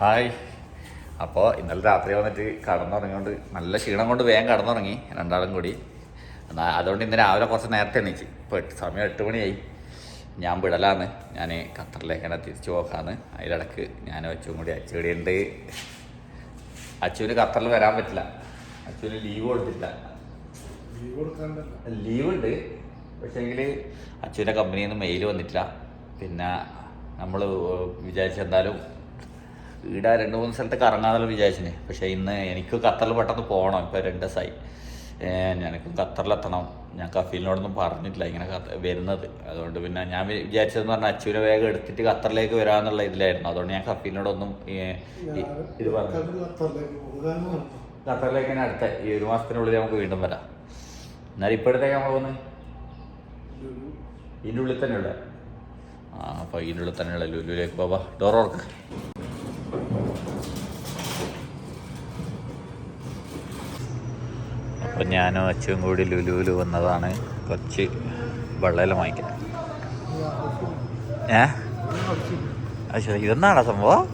Hi. അപ്പോൾ ഇന്നലെ രാത്രി വന്നിട്ട് കടന്നുറങ്ങിയോണ്ട് നല്ല ക്ഷീണം കൊണ്ട് വേഗം കടന്നുറങ്ങി രണ്ടാളും കൂടി. എന്നാൽ അതുകൊണ്ട് ഇന്ന് രാവിലെ കുറച്ച് നേരത്തെ എണീച്ച്. ഇപ്പോൾ എട്ട് സമയം എട്ട് മണിയായി. ഞാൻ വിടലാന്ന് ഞാൻ ഖത്തറിലേക്കാണ് തിരിച്ചു പോക്കാന്ന് അതിലിടക്ക് ഞാൻ അച്ചും കൂടി അച്ചുകൂടിയുണ്ട് അച്ചുവിന് ഖത്തറിൽ വരാൻ പറ്റില്ല. അച്ചുവിന് ലീവ് കൊടുത്തില്ല ലീവ് ഉണ്ട് പക്ഷേങ്കിൽ അച്ഛന്റെ കമ്പനിയിൽ നിന്ന് മെയിൽ വന്നിട്ടില്ല. പിന്നെ നമ്മൾ വിചാരിച്ച എന്തായാലും ഈടെ രണ്ട് മൂന്ന് സ്ഥലത്ത് കറങ്ങാന്നുള്ള വിചാരിച്ചിനെ. പക്ഷേ ഇന്ന് എനിക്ക് ഖത്തറിൽ പെട്ടെന്ന് പോകണം. ഇപ്പോൾ രണ്ട് ദിവസമായി എനിക്ക് ഖത്തറിലെത്തണം. ഞാൻ കഫീലിനോടൊന്നും പറഞ്ഞിട്ടില്ല. ഇങ്ങനെ വരുന്നത്. അതുകൊണ്ട് പിന്നെ ഞാൻ വിചാരിച്ചതെന്ന് പറഞ്ഞാൽ അച്ഛനെ വേഗം എടുത്തിട്ട് ഖത്തറിലേക്ക് വരാമെന്നുള്ള ഇതിലായിരുന്നു. അതുകൊണ്ട് ഞാൻ കഫീലിനോടൊന്നും ഇത് പറഞ്ഞു. ഖത്തറിലേക്ക് തന്നെ അടുത്ത ഈ ഒരു മാസത്തിനുള്ളിൽ നമുക്ക് വീണ്ടും വരാം. എന്നാലും ഇപ്പോഴത്തേക്ക് നമ്മൾ പോകുന്നത്? ഇതിനുള്ളിൽ ഇതിന്റെ ഉള്ളിൽ തന്നെയുള്ള ആ അപ്പോൾ ഇതിന്റെ ഉള്ളിൽ തന്നെയുള്ള ലുലുലേക്ക് പോവാ. ഡോർ ഓർക്ക് അപ്പം ഞാനും അച്ഛനും കൂടി ലുലുവിൽ വന്നതാണ് കുറച്ച് വെള്ളയിലും വാങ്ങിക്കാൻ. ഏ. അച്ഛാ ഇതെന്നാണോ സംഭവം?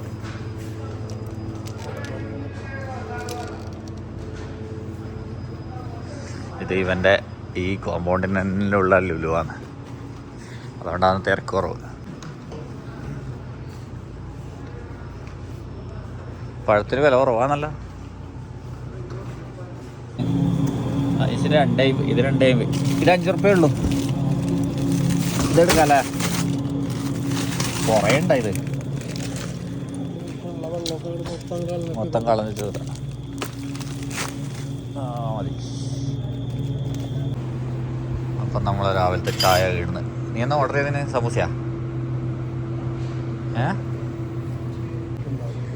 ഇത് ഇവന്റെ ഈ കോമ്പൗണ്ടിനുള്ള ലുലുവാണ്. അതുകൊണ്ടാണ് തിരക്ക് കുറവ്. പഴത്തിന് വില കുറവാണല്ലോ. ഐസിന് രണ്ടേ ഇത് രണ്ടേ ഇത് അഞ്ച് റുപ്യ ഉള്ളൂ ഇതെടുക്കാല്ലേ കുറേ ഇത്. മൊത്തം കളഞ്ഞിട്ട് മതി. അപ്പം നമ്മൾ രാവിലത്തെ ചായ ഇടുന്നത് നീ എന്നാ ഓർഡർ ചെയ്തതിന് സമൂസയാ? ഏ.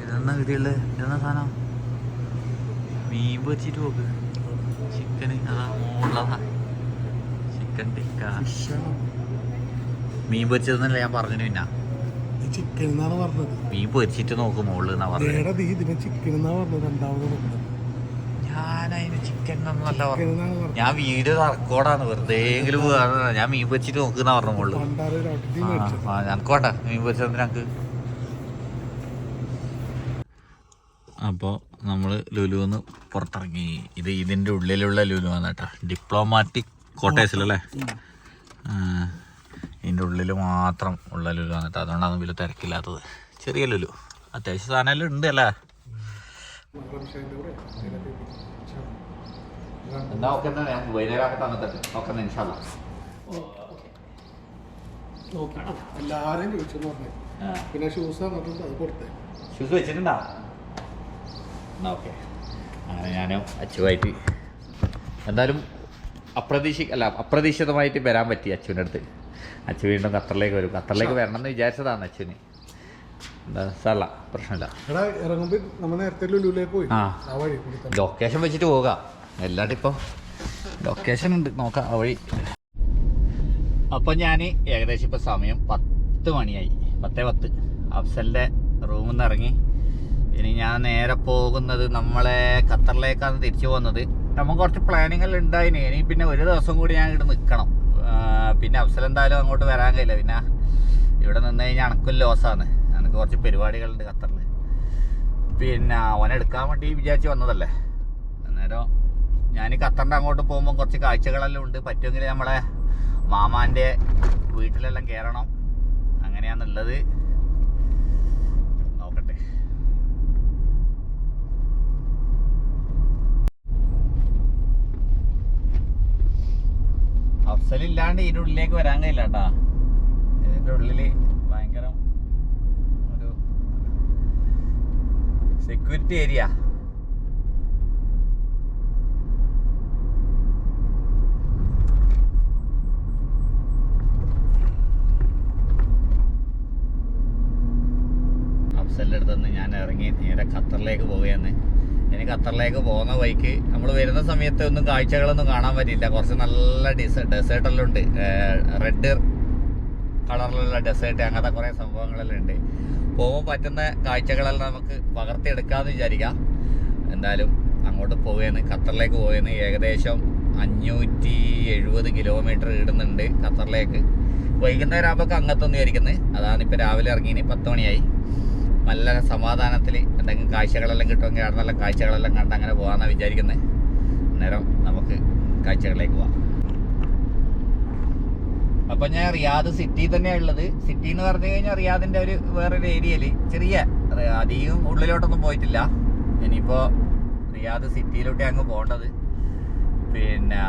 ഇതെന്നാ ഗതിയുള്ളത് ഇതെന്നാ സാധനം? മീൻ പൊരിച്ചിട്ട് നോക്ക് ചിക്കന് അതാ മുകളിലതാ ചിക്കൻ ടിക്ക മീൻ പൊരിച്ചതെന്നല്ല ഞാൻ പറഞ്ഞു പിന്നെ ചിക്കൻ എന്നാണ് പറഞ്ഞത്. മീൻ പൊരിച്ചിട്ട് നോക്കും മുകളിൽ എന്നാ പറഞ്ഞത്. ഇതിനെ ചിക്കൻ എന്നാ പറഞ്ഞത്. രണ്ടാമത് പറഞ്ഞത്? ഞാനതിന് ചിക്കൻ എന്നല്ല പറഞ്ഞു ചിക്കൻ എന്നാണ് ഞാൻ വീഡിയോ റെക്കോർഡാണ് വെറുതെ എങ്കിലും ഞാൻ മീൻ പൊരിച്ചിട്ട് നോക്കുന്ന പറഞ്ഞു മുകളിൽ ആ ഞങ്ങൾക്ക് വേണ്ട മീൻ പൊരിച്ചത് ഞങ്ങൾക്ക് അപ്പോൾ നമ്മൾ ലുലുന്ന് പുറത്തിറങ്ങി. ഇത് ഇതിന്റെ ഉള്ളിലുള്ള ലുലു ആണ് കേട്ടോ ഡിപ്ലോമാറ്റിക് കോട്ടേഴ്സിലല്ലേ ഇതിന്റെ ഉള്ളിൽ മാത്രം ഉള്ള ലുലു ആണ് കേട്ടോ. അതുകൊണ്ടാണ് വലിയ തിരക്കില്ലാത്തത്. ചെറിയ ലുലു. അത്യാവശ്യം സാധനം ഉണ്ട് അല്ലേ. എന്നാ ഒക്കെ ഞാൻ വൈകുന്നേരം തന്നിട്ട് ഒക്കെ നിമിഷമല്ല നോക്കി ചോദിച്ചു പറഞ്ഞു. പിന്നെ ഷൂസ് തന്നിട്ടുണ്ട് അത് കൊടുത്തേ. ഷൂസ് വെച്ചിട്ടുണ്ടാ? ഓക്കെ. അങ്ങനെ ഞാനും അച്ചുവായിട്ട് എന്തായാലും അപ്രതീക്ഷ അല്ല അപ്രതീക്ഷിതമായിട്ട് വരാൻ പറ്റി അച്ചുവിന്റെ അടുത്ത്. അച്ചു വീണ്ടും ഖത്തറിലേക്ക് വരും. ഖത്തറിലേക്ക് വരണം എന്ന് വിചാരിച്ചതാണ് അച്ചുവിന്. എന്താ സാറല്ല പ്രശ്നമില്ല. ലൊക്കേഷൻ വെച്ചിട്ട് പോകാം. എല്ലാട്ടും ഇപ്പം ലൊക്കേഷൻ ഉണ്ട്. നോക്കാം ആ വഴി. അപ്പം ഞാൻ ഏകദേശം ഇപ്പം സമയം പത്ത് മണിയായി. പത്തേ പത്ത്. അഫ്സലിന്റെ റൂമിൽ നിന്ന് ഇറങ്ങി ഇനി ഞാൻ നേരെ പോകുന്നത് നമ്മളെ ഖത്തറിലേക്കാണ് തിരിച്ചു പോകുന്നത്. നമുക്ക് കുറച്ച് പ്ലാനിങ് എല്ലാം ഉണ്ടായിന്. ഇനി പിന്നെ ഒരു ദിവസം കൂടി ഞാൻ ഇവിടെ നിൽക്കണം പിന്നെ അവസരം എന്തായാലും അങ്ങോട്ട് വരാൻ കഴിയില്ല. പിന്നെ ഇവിടെ നിന്ന് കഴിഞ്ഞാൽ അണക്കും ലോസാണ് എനിക്ക് കുറച്ച് പരിപാടികളുണ്ട് ഖത്തറിൽ പിന്നെ അവനെ വേണ്ടി വിചാരിച്ച് വന്നതല്ലേ? അന്നേരം ഞാൻ ഖത്തറിന്റെ അങ്ങോട്ട് പോകുമ്പോൾ കുറച്ച് കാഴ്ചകളെല്ലാം ഉണ്ട്. പറ്റുമെങ്കിൽ നമ്മളെ മാമാന്റെ വീട്ടിലെല്ലാം കയറണം അങ്ങനെയാണുള്ളത് നോക്കട്ടെ അഫ്സലില്ലാണ്ട് ഇതിന്റെ ഉള്ളിലേക്ക് വരാൻ കഴിയില്ല കേട്ടാ. ഇതിന്റെ ഉള്ളിൽ ഭയങ്കര ഒരു സെക്യൂരിറ്റി ഏരിയ അഫ്സലിന്റെ അടുത്ത് നിന്ന് ഞാൻ ഇറങ്ങി നേരെ ഖത്തറിലേക്ക് പോവുകയാണ് ഇനി ഖത്തറിലേക്ക് പോകുന്ന വഴിക്ക് നമ്മൾ വരുന്ന സമയത്ത് ഒന്നും കാഴ്ചകളൊന്നും കാണാൻ പറ്റില്ല കുറച്ച് നല്ല ഡിസ ഡെസേർട്ടെല്ലാം ഉണ്ട്. റെഡ് കളറിലുള്ള ഡെസേർട്ട് അങ്ങനത്തെ കുറേ സംഭവങ്ങളെല്ലാം ഉണ്ട്. പോകുമ്പോൾ പറ്റുന്ന കാഴ്ചകളെല്ലാം നമുക്ക് പകർത്തിയെടുക്കാമെന്ന് വിചാരിക്കാം. എന്തായാലും അങ്ങോട്ട് പോവുകയാണ് ഖത്തറിലേക്ക് പോവുകയാണ് ഏകദേശം അഞ്ഞൂറ്റി എഴുപത് കിലോമീറ്റർ ഇടുന്നുണ്ട് ഖത്തറിലേക്ക്. വൈകുന്നേരം ആകുമ്പോൾ അങ്ങത്തൊന്നും ആയിരിക്കുന്നത് അതാണ് ഇപ്പോൾ രാവിലെ ഇറങ്ങിയിന് പത്ത് മണിയായി. നല്ല സമാധാനത്തിൽ എന്തെങ്കിലും കാഴ്ചകളെല്ലാം കിട്ടുമെങ്കിൽ അവിടെ നല്ല കാഴ്ചകളെല്ലാം കണ്ട് അങ്ങനെ പോകാമെന്നാണ് വിചാരിക്കുന്നത് അന്നേരം നമുക്ക് കാഴ്ചകളിലേക്ക് പോവാം. അപ്പൊ ഞാൻ റിയാദ് സിറ്റി തന്നെയാണ് ഉള്ളത്. സിറ്റി എന്ന് പറഞ്ഞു കഴിഞ്ഞാൽ റിയാദിന്റെ ഒരു വേറൊരു ഏരിയയിൽ ചെറിയ അധികം ഉള്ളിലോട്ടൊന്നും പോയിട്ടില്ല. ഇനിയിപ്പോ റിയാദ് സിറ്റിയിലോട്ട് അങ്ങ് പോകേണ്ടത്. പിന്നെ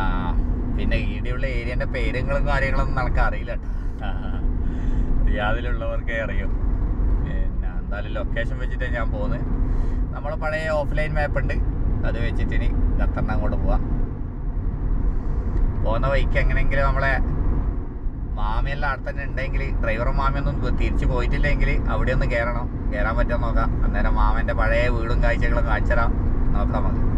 പിന്നെ ഈടെയുള്ള ഏരിയന്റെ പേരുകളും കാര്യങ്ങളൊന്നും നടക്കാറിയില്ല. റിയാദിലുള്ളവർക്കേ അറിയൂ. എന്തായാലും ലൊക്കേഷൻ വെച്ചിട്ട് ഞാൻ പോകുന്നത് നമ്മൾ പഴയ ഓഫ്ലൈൻ മാപ്പ് ഉണ്ട്. അത് വെച്ചിട്ട് ഇനി ഖത്തറിന് അങ്ങോട്ട് പോവാം. പോകുന്ന വഴിക്ക് എങ്ങനെയെങ്കിലും നമ്മളെ മാമിയെല്ലാം അവിടെ തന്നെ ഉണ്ടെങ്കിൽ ഡ്രൈവറും മാമിയൊന്നും തിരിച്ചു പോയിട്ടില്ലെങ്കിൽ അവിടെ ഒന്ന് കയറണം കയറാൻ പറ്റുമോ നോക്കാം. അന്നേരം മാമന്റെ പഴയ വീടും കാഴ്ചകളും കാണിച്ചരാം നോക്കാം നമുക്ക്.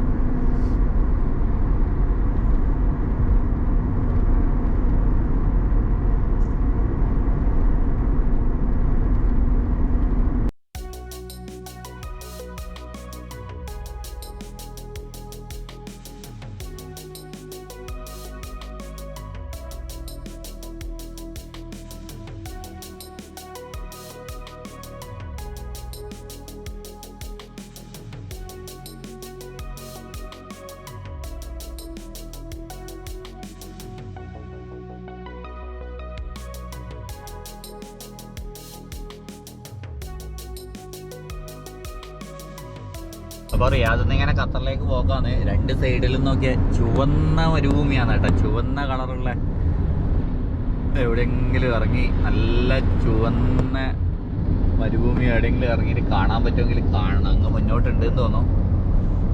അപ്പോൾ റിയാദിൽ നിന്ന് ഇങ്ങനെ ഖത്തറിലേക്ക് പോകാന്ന് രണ്ട് സൈഡിലും നോക്കിയ ചുവന്ന മരുഭൂമിയാണ് കേട്ടോ. ചുവന്ന കളറുള്ള എവിടെയെങ്കിലും ഇറങ്ങി നല്ല ചുവന്ന മരുഭൂമി എവിടെയെങ്കിലും ഇറങ്ങിയിട്ട് കാണാൻ പറ്റുമെങ്കിൽ കാണണം. അങ്ങ് മുന്നോട്ടുണ്ട് എന്ന് തോന്നുന്നു.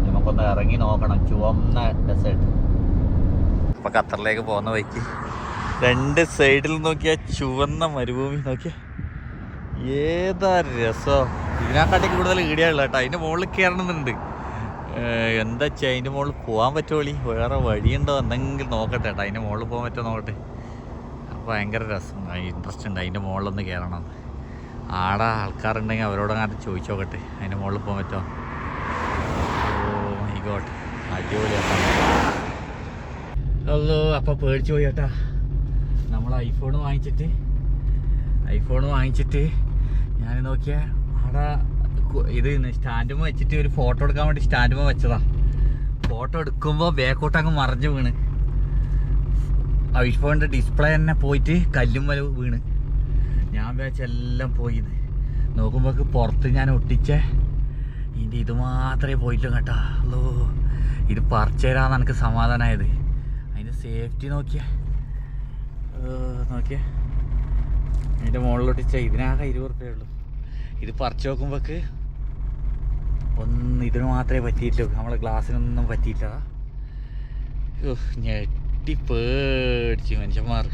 നമുക്കൊന്ന് ഇറങ്ങി നോക്കണം. ചുവന്ന ഡെസേർട്ട് അപ്പോൾ ഖത്തറിലേക്ക് പോകുന്ന വഴിക്ക് രണ്ട് സൈഡിൽ നോക്കിയാൽ ചുവന്ന മരുഭൂമി നോക്കിയാൽ ഏതാ രസം. ഇതിനെക്കാട്ടി കൂടുതൽ ഈടിയുള്ള കേട്ടോ. അതിന്റെ മുകളിൽ കയറണമെന്നുണ്ട് എന്താ വെച്ചാൽ അതിന്റെ മുകളിൽ പോകാൻ പറ്റുമോളി വേറെ വഴിയുണ്ടോ? എന്തെങ്കിലും നോക്കട്ടെ കേട്ടോ. അതിന്റെ മുകളിൽ പോകാൻ പറ്റുമോ നോക്കട്ടെ. അപ്പോൾ ഭയങ്കര രസം. ഇൻട്രസ്റ്റ് ഉണ്ട്. അതിന്റെ മുകളിലൊന്ന് കയറണം ആടെ ആൾക്കാരുണ്ടെങ്കിൽ അവരോട് അങ്ങനെ ചോദിച്ചു നോക്കട്ടെ. അതിന്റെ മുകളിൽ പോകാൻ പറ്റുമോ? ഓ മൈ അടിപൊളിയാട്ടോ. അല്ലോ അപ്പോൾ പേടിച്ചു പോയി കേട്ടാ. നമ്മൾ ഐഫോൺ വാങ്ങിച്ചിട്ട് ഐഫോൺ വാങ്ങിച്ചിട്ട് ഞാൻ നോക്കിയ കു- ഇത് സ്റ്റാൻഡുമ വെച്ചിട്ട് ഒരു ഫോട്ടോ എടുക്കാൻ വേണ്ടി സ്റ്റാൻഡുമ വെച്ചതാ. ഫോട്ടോ എടുക്കുമ്പോൾ ബേക്കോട്ട് അങ്ങ് മറിഞ്ഞു വീണ്. ഐഫോണിന്റെ ഡിസ്പ്ലേ തന്നെ പോയിട്ട് കല്ലും വല വീണ്. ഞാൻ വിചാരിച്ച എല്ലാം പോയിന്ന്. നോക്കുമ്പോൾക്ക് പുറത്ത് ഞാൻ ഒട്ടിച്ച. ഇതിന്റെ ഇത് മാത്രമേ പോയിട്ടുള്ളൂ കേട്ടാ. അല്ലോ ഇത് പറിച്ചു എനിക്ക് സമാധാനമായത് അതിന്റെ സേഫ്റ്റി നോക്കിയേ. നോക്കിയേ. അതിന്റെ മുകളിലൊട്ടിച്ച ഇതിനാകെ ഇരുപത് ഉള്ളൂ. ഇത് പറിച്ചു നോക്കുമ്പോക്ക് ഒന്ന് ഇതിന് മാത്രമേ പറ്റിയിട്ടുള്ളൂ. നമ്മളെ ഗ്ലാസ്സിനൊന്നും പറ്റിയില്ല ഞെട്ടി പേടിച്ചു മനുഷ്യന്മാർ.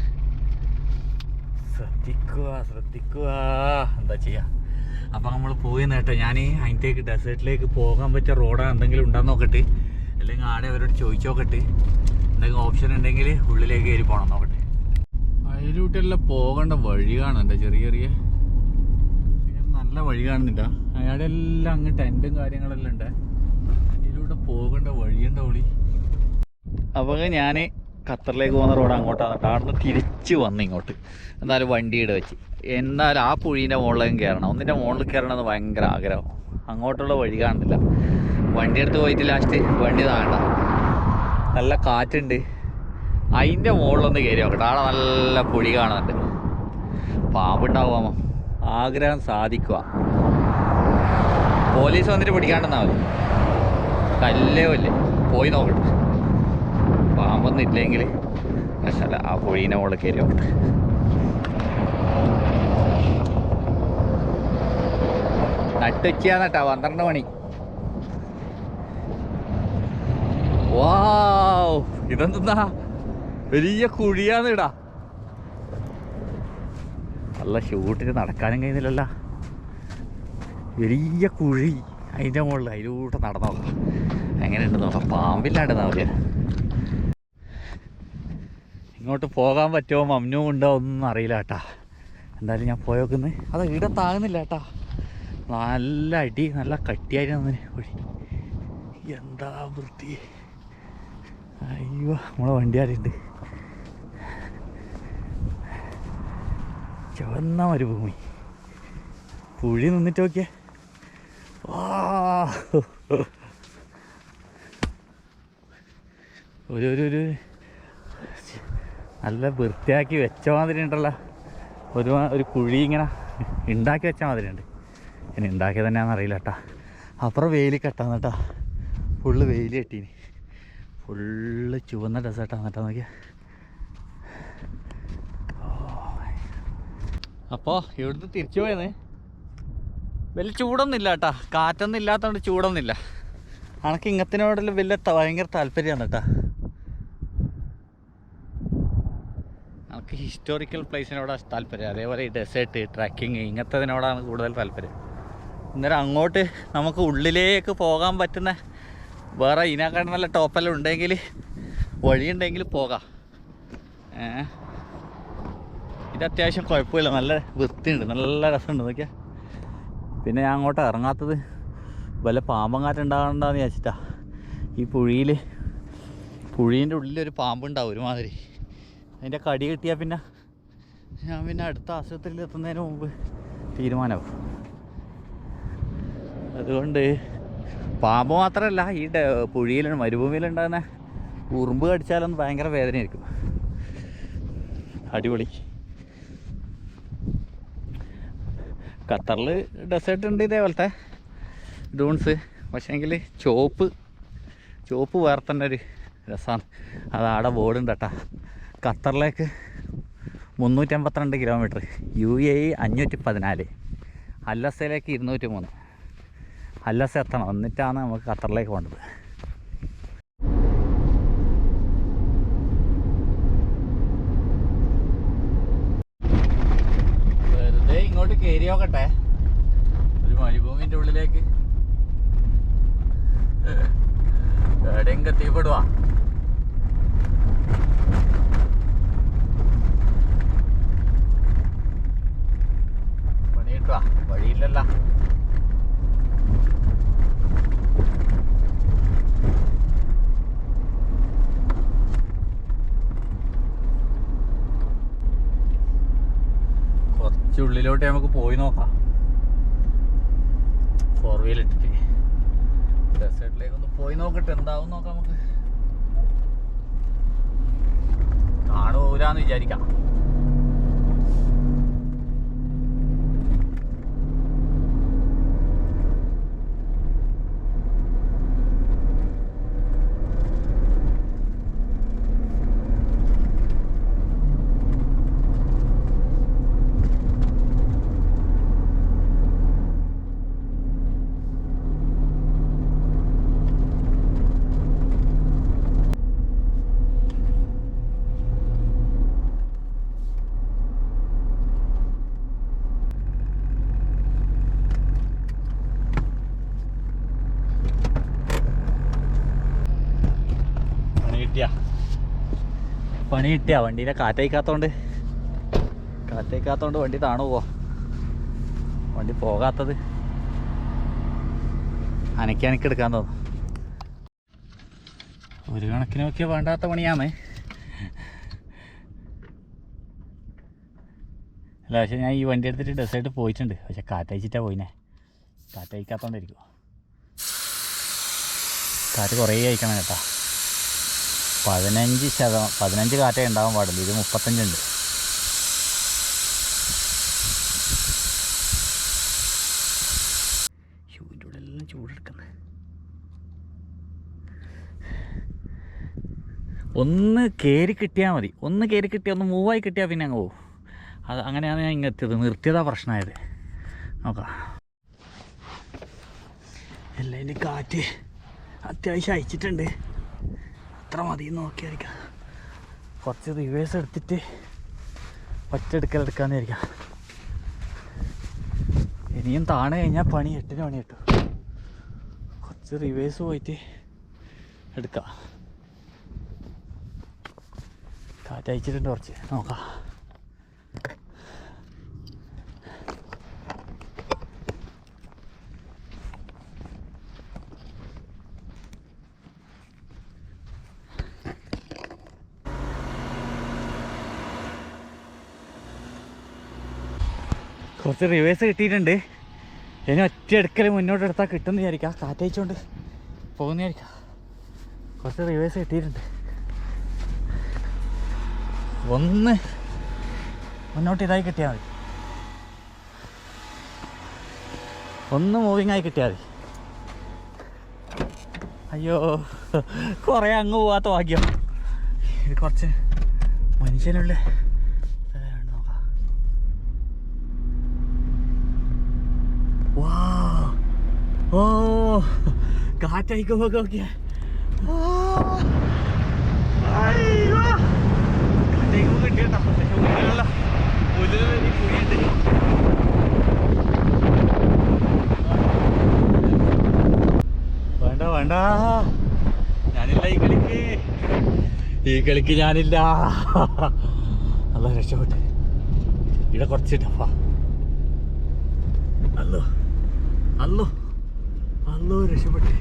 ശ്രദ്ധിക്കുക ശ്രദ്ധിക്കുക. എന്താ ചെയ്യാ? അപ്പം നമ്മൾ പോയി നേട്ടോ ഞാൻ അതിന്റേക്ക് ഡെസേർട്ടിലേക്ക് പോകാൻ പറ്റിയ റോഡ് എന്തെങ്കിലും ഉണ്ടെന്ന് നോക്കട്ടെ. അല്ലെങ്കിൽ ആടെ അവരോട് ചോദിച്ചു നോക്കട്ടെ. എന്തെങ്കിലും ഓപ്ഷൻ ഉണ്ടെങ്കിൽ ഉള്ളിലേക്ക് കയറി പോകണം നോക്കട്ടെ. അതിലൂട്ടെല്ലാം പോകേണ്ട വഴി കാണണ്ട ചെറിയ ചെറിയ നല്ല വഴി കാണുന്നില്ല അയാടെ എല്ലാം അങ്ങ് ടെന്റും കാര്യങ്ങളെല്ലാം ഉണ്ട്. ഇതിലൂടെ പോകേണ്ട വഴിയുണ്ട ഒളി അപ്പോൾ ഞാൻ ഖത്തറിലേക്ക് പോകുന്ന റോഡ് അങ്ങോട്ടാണ് കേട്ടോ. അവിടെ നിന്ന് തിരിച്ച് വന്ന് ഇങ്ങോട്ട്. എന്നാലും വണ്ടിയുടെ വെച്ച്. എന്നാലും ആ പുഴീന്റെ മുകളിലേക്കും കയറണം ഒന്നിന്റെ മുകളിൽ കയറണമെന്ന് ഭയങ്കര ആഗ്രഹം. അങ്ങോട്ടുള്ള വഴി കാണുന്നില്ല. വണ്ടി എടുത്ത് പോയിട്ട് ലാസ്റ്റ് വണ്ടി താണ്ട. നല്ല കാറ്റുണ്ട്. അതിന്റെ മുകളിലൊന്ന് കയറി നോക്കട്ടെ അവിടെ നല്ല പുഴി കാണുന്നുണ്ട്. പാമ്പുണ്ടാവുമോ ആഗ്രഹം സാധിക്കുക. പോലീസ് വന്നിട്ട് പിടിക്കാണ്ടെന്നാ മതി കല്ലേ വല്ലേ പോയി നോക്കട്ടെ. പാമ്പൊന്നും ഇല്ലെങ്കിൽ ആ പുഴീനെ മുകളിൽ കയറി നോക്കട്ടെ. നട്ടുച്ചാന്നട്ടാ പന്ത്രണ്ട് മണി. വാ ഇതെന്താ? വലിയ കുഴിയാന്ന് നല്ല ഷൂട്ടിന് നടക്കാനും കഴിയുന്നില്ലല്ല. വലിയ കുഴി അതിന്റെ മുകളിൽ അതിലൂടെ നടന്നോ എങ്ങനെ എങ്ങനെയുണ്ട് നോക്കാം. പാമ്പില്ലാണ്ട് നാവില്ല ഇങ്ങോട്ട് പോകാൻ പറ്റുമോ? മമ്നു ഉണ്ടോ? ഒന്നും അറിയില്ല കേട്ടാ. എന്തായാലും ഞാൻ പോയോക്കുന്നത് അത് ഇവിടെ താങ്ങുന്നില്ല കേട്ടാ. നല്ല അടി നല്ല കട്ടിയായിരുന്നു വഴി എന്താ വൃത്തി. അയ്യോ നമ്മളെ വണ്ടി ആരുണ്ട് ചുവന്ന മരുഭൂമി. പുഴി നിന്നിട്ട് നോക്കിയേ. ഒരു ഒരു ഒരു. നല്ല വൃത്തിയാക്കി വെച്ച മാതിരി ഉണ്ടല്ലോ. ഒരു ഒരു കുഴി ഇങ്ങനെ ഉണ്ടാക്കി വെച്ച മാതിരി ഉണ്ട്. ഇനി ഉണ്ടാക്കിയത് തന്നെയാണെന്ന് അറിയില്ല കേട്ടാ. അപ്പുറം വെയിൽ കെട്ടാന്ന് കേട്ടാ. ഫുള്ള് വെയിൽ കെട്ടീനി. ഫുള്ള് ചുവന്ന ഡെസേർട്ടാന്ന് കേട്ടോ. നോക്കിയാ. അപ്പോൾ ഇവിടുന്ന് തിരിച്ചു പോയത് വലിയ ചൂടൊന്നുമില്ല കേട്ടാ. കാറ്റൊന്നും ഇല്ലാത്തതുകൊണ്ട് ചൂടൊന്നുമില്ല. അനക്ക് ഇങ്ങത്തിനോടെല്ലാം വലിയ ഭയങ്കര താല്പര്യമാണ് കേട്ടാ. നമുക്ക് ഹിസ്റ്റോറിക്കൽ പ്ലേസിനോടാണ് താല്പര്യം. അതേപോലെ ഈ ഡെസേർട്ട് ട്രക്കിങ് ഇങ്ങനത്തതിനോടാണ് കൂടുതൽ താല്പര്യം. അന്നേരം അങ്ങോട്ട് നമുക്ക് ഉള്ളിലേക്ക് പോകാൻ പറ്റുന്ന വേറെ ഇതിനെക്കാട്ടും നല്ല ടോപ്പെല്ലാം ഉണ്ടെങ്കിൽ വഴിയുണ്ടെങ്കിൽ പോകാം. ഏ? ഇത് അത്യാവശ്യം കുഴപ്പമില്ല. നല്ല വൃത്തിയുണ്ട്. നല്ല രസമുണ്ട്. നോക്കിയാൽ പിന്നെ ഞാൻ അങ്ങോട്ട് ഇറങ്ങാത്തത് വല്ല പാമ്പങ്ങാറ്റുണ്ടാകണ്ടെന്ന് വിചാരിച്ചിട്ടാ. ഈ പുഴിയിൽ പുഴീന്റെ ഉള്ളിലൊരു പാമ്പുണ്ടാവും ഒരുമാതിരി. അതിന്റെ കടി കിട്ടിയാൽ പിന്നെ ഞാൻ പിന്നെ അടുത്ത ആശുപത്രിയിൽ എത്തുന്നതിന് മുമ്പ് തീരുമാനമാവും. അതുകൊണ്ട് പാമ്പ് മാത്രമല്ല ഈ പുഴിയിൽ മരുഭൂമിയിലുണ്ടാകുന്ന ഉറുമ്പ് കടിച്ചാലൊന്നും ഭയങ്കര വേദനയായിരിക്കും. അടിപൊളി. ഖത്തറിൽ ഡെസേർട്ട് ഉണ്ട് ഇതേപോലത്തെ ഡൂൺസ് പക്ഷേങ്കിൽ ചോപ്പ് ചോപ്പ് വേർത്തേണ്ട ഒരു രസമാണ് അത് ആടെ ബോർഡുണ്ട് കേട്ടാ. ഖത്തറിലേക്ക് മുന്നൂറ്റമ്പത്തിരണ്ട് കിലോമീറ്റർ യു എ ഇ അഞ്ഞൂറ്റി പതിനാല് അല്ലസയിലേക്ക് ഇരുന്നൂറ്റി മൂന്ന് അല്ലസ എത്തണം. എന്നിട്ടാണ് നമുക്ക് ഖത്തറിലേക്ക് പോകേണ്ടത് വെറുതെ ഇങ്ങോട്ട് കയറി നോക്കട്ടെ ഒരു മരുഭൂമിന്റെ ഉള്ളിലേക്ക്. എവിടെയും തീപ്പെടുവാ പണി വഴിയില്ലല്ലോ വഴിയില്ലല്ല കുറച്ച് ഉള്ളിലോട്ട് നമുക്ക് പോയി നോക്കാം ഫോർ വീൽ ഇട്ടിട്ട്. ഡെസേർട്ടിലേക്ക് ഒന്ന് പോയി നോക്കട്ടെ എന്താവും നോക്കാം നമുക്ക്. കാണൂരാന്ന് വിചാരിക്കാം പണി കിട്ടിയ പണി കിട്ടിയ വണ്ടീനെ കാറ്റയക്കാത്തോണ്ട്. കാറ്റയക്കാത്തോണ്ട് വണ്ടി താണു പോവാ വണ്ടി പോകാത്തത്. അനക്കി അനക്കി എടുക്കാൻ തോന്നും. ഒരു കണക്കിന് നോക്കിയാൽ വേണ്ടാത്ത പണിയാണ് അല്ല പക്ഷെ ഞാൻ ഈ വണ്ടി എടുത്തിട്ട് ഡെസേർട്ട് പോയിട്ടുണ്ട്. പക്ഷെ കാറ്റയച്ചിട്ടാ പോയിനെ. കാറ്റയക്കാത്തോണ്ടായിരിക്കും കാറ്റ് കുറേ അയക്കണം കേട്ടാ പതിനഞ്ച് ശതമാനം പതിനഞ്ച് കാറ്റേ ഉണ്ടാവാൻ പാടില്ല. ഇത് മുപ്പത്തഞ്ചുണ്ട്. ഒന്ന് കയറി കിട്ടിയാൽ മതി. ഒന്ന് കയറി കിട്ടിയാൽ ഒന്ന് മൂവായി കിട്ടിയാൽ പിന്നെ അങ്ങ് പോകും അത് അങ്ങനെയാണ് ഞാൻ ഇങ്ങനെ എത്തിയത്. നിർത്തിയതാ പ്രശ്നമായത് നോക്കാം. എല്ലാം കാറ്റ് അത്യാവശ്യം അയച്ചിട്ടുണ്ട്. അത്ര മതി നോക്കിയായിരിക്കാം. കുറച്ച് റിവേഴ്സ് എടുത്തിട്ട് ഒറ്റ എടുക്കലെടുക്കാന്ന് വിചാരിക്കാം. ഇനിയും താണു കഴിഞ്ഞാൽ പണി എട്ടിന് പണി കിട്ടും. കുറച്ച് റിവേഴ്സ് പോയിട്ട് എടുക്കാം. കാറ്റ് അയച്ചിട്ടുണ്ട് കുറച്ച്. നോക്കാം. കുറച്ച് റിവേഴ്സ് കിട്ടിയിട്ടുണ്ട്. ഇനി ഒറ്റ എടുക്കൽ മുന്നോട്ട് എടുത്താൽ കിട്ടുന്ന വിചാരിക്കാം. കാറ്റയച്ചുകൊണ്ട് പോകുന്ന വിചാരിക്കാം. കുറച്ച് റിവേഴ്സ് കിട്ടിയിട്ടുണ്ട്. ഒന്ന് മുന്നോട്ട് ഇതായി കിട്ടിയാൽ മതി. ഒന്ന് മൂവിങ് ആയി കിട്ടിയാൽ മതി. അയ്യോ കുറേ അങ്ങ് പോവാത്ത ഭാഗ്യം. ഇത് കുറച്ച് മനുഷ്യനുള്ള സ്ഥലമാണ് നോക്കാം വാ ഓ കാറ്റയക്കുമ്പോ നോക്കിയേ. കിട്ടിയട്ടോ കുഴിയുണ്ട് വേണ്ട വേണ്ട. ഞാനില്ല ഈ കളിക്ക്. ഈ കളിക്ക് ഞാനില്ല. അല്ല രക്ഷപ്പെട്ടെ. ഇവിടെ കുറച്ചിട്ടപ്പാ അല്ലോ അല്ലോ അല്ലോ രക്ഷപ്പെട്ട്.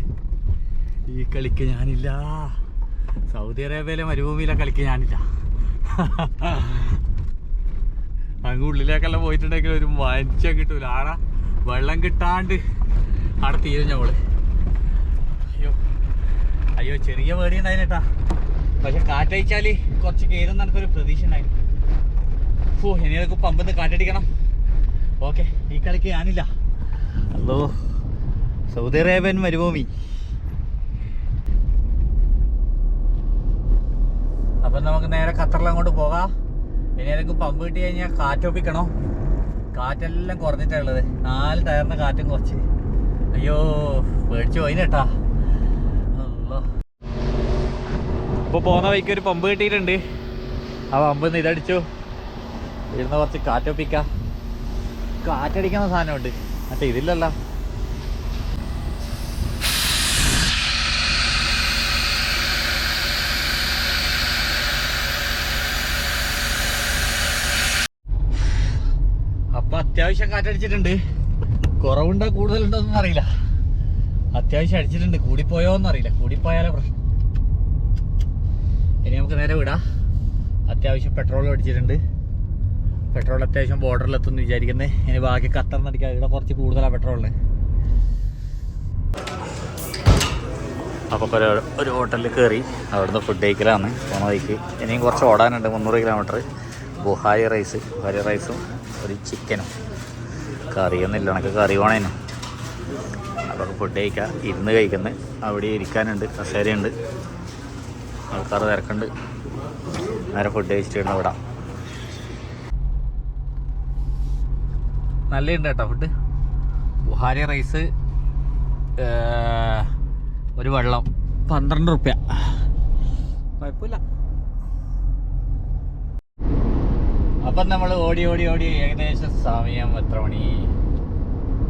ഈ കളിക്ക് ഞാനില്ല. സൗദി അറേബ്യയിലെ മരുഭൂമിയിലെ കളിക്ക് ഞാനില്ല. അങ്ങ് ഉള്ളിലേക്കെല്ലാം പോയിട്ടുണ്ടെങ്കിൽ ഒരു വഞ്ച കിട്ടൂല. ആടാ വെള്ളം കിട്ടാണ്ട് ആടെ തീരും ഞമ്മൾ അയ്യോ അയ്യോ ചെറിയ പേടി ഉണ്ടായിട്ടാ പക്ഷെ കാറ്റയച്ചാൽ കുറച്ച് കയറുന്ന എനിക്കൊരു പ്രതീക്ഷ ഉണ്ടായിരുന്നു ഓ ഇനി അതൊക്കെ പമ്പന്ന് കാറ്റടിക്കണം. ഓക്കെ ഈ കളിക്ക് ഞാനില്ല. അല്ലോ സൗദി അറേബ്യൻ മരുഭൂമി. അപ്പം നമുക്ക് നേരെ ഖത്തറിൽ അങ്ങോട്ട് പോകാം. ഇനി ഏതെങ്കിലും പമ്പ് കിട്ടി കഴിഞ്ഞാൽ കാറ്റൊപ്പിക്കണോ കാറ്റെല്ലാം കുറഞ്ഞിട്ടുള്ളത് നാല് ടയറിന് കാറ്റും കുറച്ച്. അയ്യോ പേടിച്ചു പോയി കേട്ടാ. ഇപ്പൊ പോകുന്ന വഴിക്ക് ഒരു പമ്പ് കിട്ടിയിട്ടുണ്ട്. ആ പമ്പ് നിന്ന് ഇതടിച്ചു. ഇരുന്ന് കുറച്ച് കാറ്റൊപ്പിക്കാം കാറ്റടിക്കുന്ന സാധനമുണ്ട്. മറ്റേ ഇതില്ലല്ലോ അപ്പൊ അത്യാവശ്യം കാറ്റടിച്ചിട്ടുണ്ട്. കുറവുണ്ടോ കൂടുതലുണ്ടോ എന്നൊന്നും അറിയില്ല. അത്യാവശ്യം അടിച്ചിട്ടുണ്ട്. കൂടിപ്പോയോ എന്നറിയില്ല കൂടിപ്പോയാലേ പ്രശ്നം. ഇനി നമുക്ക് നേരെ വിടാം. അത്യാവശ്യം പെട്രോൾ അടിച്ചിട്ടുണ്ട്. പെട്രോൾ അത്യാവശ്യം ബോർഡറിൽ എത്തുമെന്ന് വിചാരിക്കുന്നത് ഇനി ബാക്കി ഖത്തറിന് അടിക്കാം ഇവിടെ കുറച്ച് കൂടുതലാണ് പെട്രോളിന് അപ്പോൾ ഒരു ഒരു ഹോട്ടലിൽ കയറി അവിടുന്ന് ഫുഡ് കഴിക്കലാണ്. പോണ വഴിക്ക്. ഇനിയും കുറച്ച് ഓടാനുണ്ട്. മുന്നൂറ് കിലോമീറ്റർ ബുഹാരി റൈസ് ബുഹാരി റൈസും ഒരു ചിക്കനും കറിയൊന്നുമില്ല. എനിക്ക് കറി വേണേനു. അപ്പോൾ ഫുഡ് കഴിക്കാം. ഇരുന്ന് കഴിക്കുന്നത് അവിടെ ഇരിക്കാനുണ്ട്. കസേരയുണ്ട്. ആൾക്കാർ തിരക്കുണ്ട്. നേരെ ഫുഡ് കഴിച്ചിട്ട് നല്ല ഉണ്ട് കേട്ടോ ഫുഡ് ബുഹാരി റൈസ് ഒരു വെള്ളം. പന്ത്രണ്ട് റുപ്യ. കുഴപ്പമില്ല. അപ്പം നമ്മൾ ഓടി ഓടി ഓടി ഏകദേശം സമയം എത്ര മണി?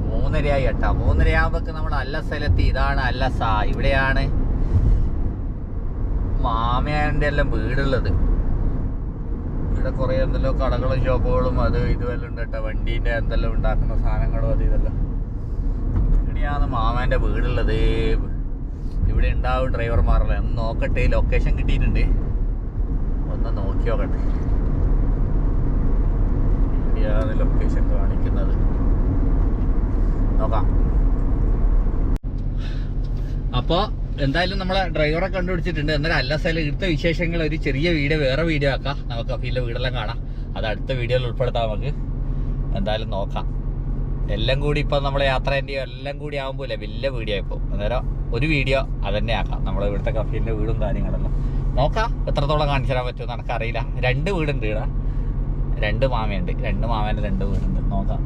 മൂന്നരയായി കേട്ടോ. മൂന്നരയാകുമ്പോൾ നമ്മൾ അല്ല സ്ഥലത്ത് ഇതാണ് അല്ല സാ ഇവിടെയാണ് മാമയാന്റെ എല്ലാം വീടുള്ളത്. ഇവിടെ കുറേ എന്തെല്ലോ കടകളും ഷോപ്പുകളും അത് ഇതുമെല്ലാം ഉണ്ട് കേട്ടോ. വണ്ടീന്റെ എന്തെല്ലാം ഉണ്ടാക്കുന്ന സാധനങ്ങളും അത് ഇതെല്ലാം. ഇവിടെയാണ് മാമേന്റെ വീടുള്ളത്. ഇവിടെ ഉണ്ടാവും ഡ്രൈവർമാരെല്ലാം. ഒന്ന് നോക്കട്ടെ. ലൊക്കേഷൻ കിട്ടിയിട്ടുണ്ട്. ഒന്ന് നോക്കി നോക്കട്ടെ. ഇവിടെയാണ് ലൊക്കേഷൻ കാണിക്കുന്നത്? നോക്കാം. അപ്പോൾ എന്തായാലും നമ്മളെ ഡ്രൈവറെ കണ്ടുപിടിച്ചിട്ടുണ്ട്. എന്നാലും അല്ല സ്ഥലം ഇവിടുത്തെ വിശേഷങ്ങൾ ഒരു ചെറിയ വീഡിയോ വേറെ വീഡിയോ ആക്കാം. നമുക്ക് അഫീലിന്റെ വീടെല്ലാം കാണാം. അത് അടുത്ത വീഡിയോയിൽ ഉൾപ്പെടുത്താം നമുക്ക്. എന്തായാലും നോക്കാം. എല്ലാം കൂടി ഇപ്പം നമ്മളെ യാത്രേന്റെയോ എല്ലാം കൂടി ആകുമ്പോൾ വലിയ വീഡിയോ ഇപ്പോൾ അന്നേരം ഒരു വീഡിയോ അതന്നെ ആക്കാം. നമ്മളെ ഇവിടുത്തെ കഫീലിന്റെ വീടും കാര്യങ്ങളെല്ലാം. നോക്കാം എത്രത്തോളം കാണിച്ചു തരാൻ പറ്റുമെന്ന്. എനിക്കറിയില്ല രണ്ട് വീടുണ്ട് ഇവിടെ. രണ്ട് മാമയുണ്ട്. രണ്ട് മാമേന്റെ രണ്ട് വീടുണ്ട്. നോക്കാം.